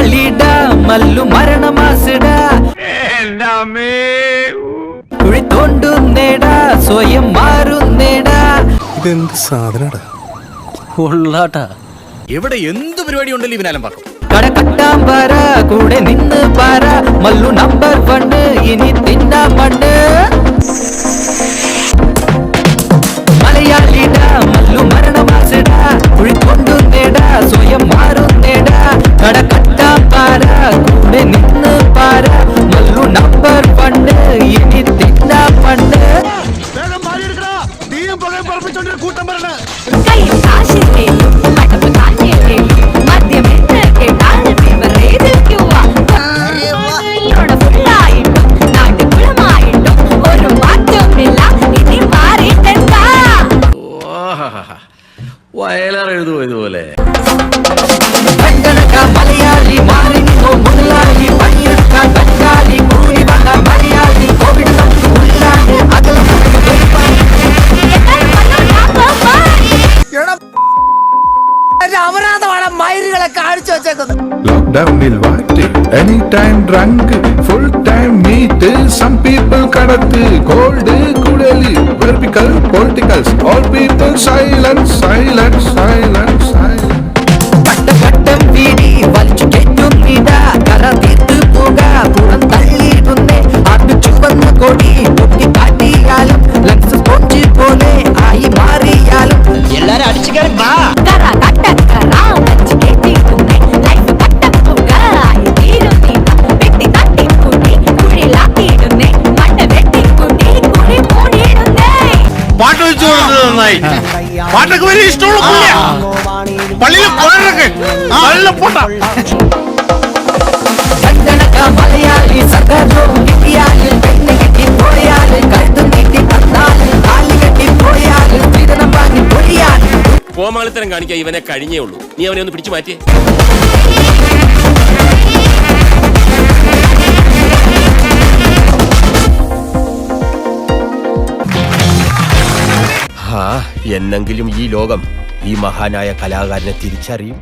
കളിടാ മല്ലു മരണമാസിടാ. കുഴി തോണ്ടുന്നേടാ സ്വയം മാറുന്നേടാ ഇതെന്ത് സാധനടാ? കൊള്ളാട്ടാ. ഇവിടെ എന്ത് പരിപാടി ഉണ്ടല്ലോ ഇവനാലും പറഞ്ഞു കടക്കട്ടാം പാറ കൂടെ നിന്ന് പാറ മല്ലു നമ്പർ പണ്ട് ഇനി നിന്ന് പാര മല്ലു നമ്പർ വണ്ണ് ഇനി തിന്നാ മണ്ണ് കയ്യിൽ കാശില്ലേലും മടമ്പ് കാഞ്ഞില്ലേലും മദ്യമെന്ന് കേട്ടാൽ വിവരേതിരിക്കുവാ ഇവിടെ ഫുള്ളായിട്ടും നാട്ടുകുളമായിട്ടും ഒരു മാറ്റവുമില്ല ഇനി മാറിയിട്ടെന്താ വയലാർ എഴുതുമോ ഇതുപോലെ ലോക്ക്ഡൌണിൽ what any time drunk full time meet some people കടത്ത് gold കുടലി വെർബിക്കൽ politicals all people silence silence silence നന്നായി. പാട്ടൊക്കെ വലിയ ഇഷ്ടമുള്ള പുള്ളിയാ. പള്ളിയിൽ കൊഴറൊക്കെ നല്ല പൊട്ട. മലയാളി സകലവും കിട്ടിയാലും പെണ്ണ് കിട്ടി പോയാലും കഴുത്തു നീട്ടി തന്നാലും താലി കെട്ടി പോയാലും സ്ത്രീധനം വാങ്ങി പൊഴിയാലും കോമാളിത്തരം കാണിക്കാൻ ഇവനെ കഴിഞ്ഞേ ഉള്ളൂ. നീ അവനെ ഒന്ന് പിടിച്ചു മാറ്റിയേ. എന്നെങ്കിലും ഈ ലോകം ഈ മഹാനായ കലാകാരനെ തിരിച്ചറിയും?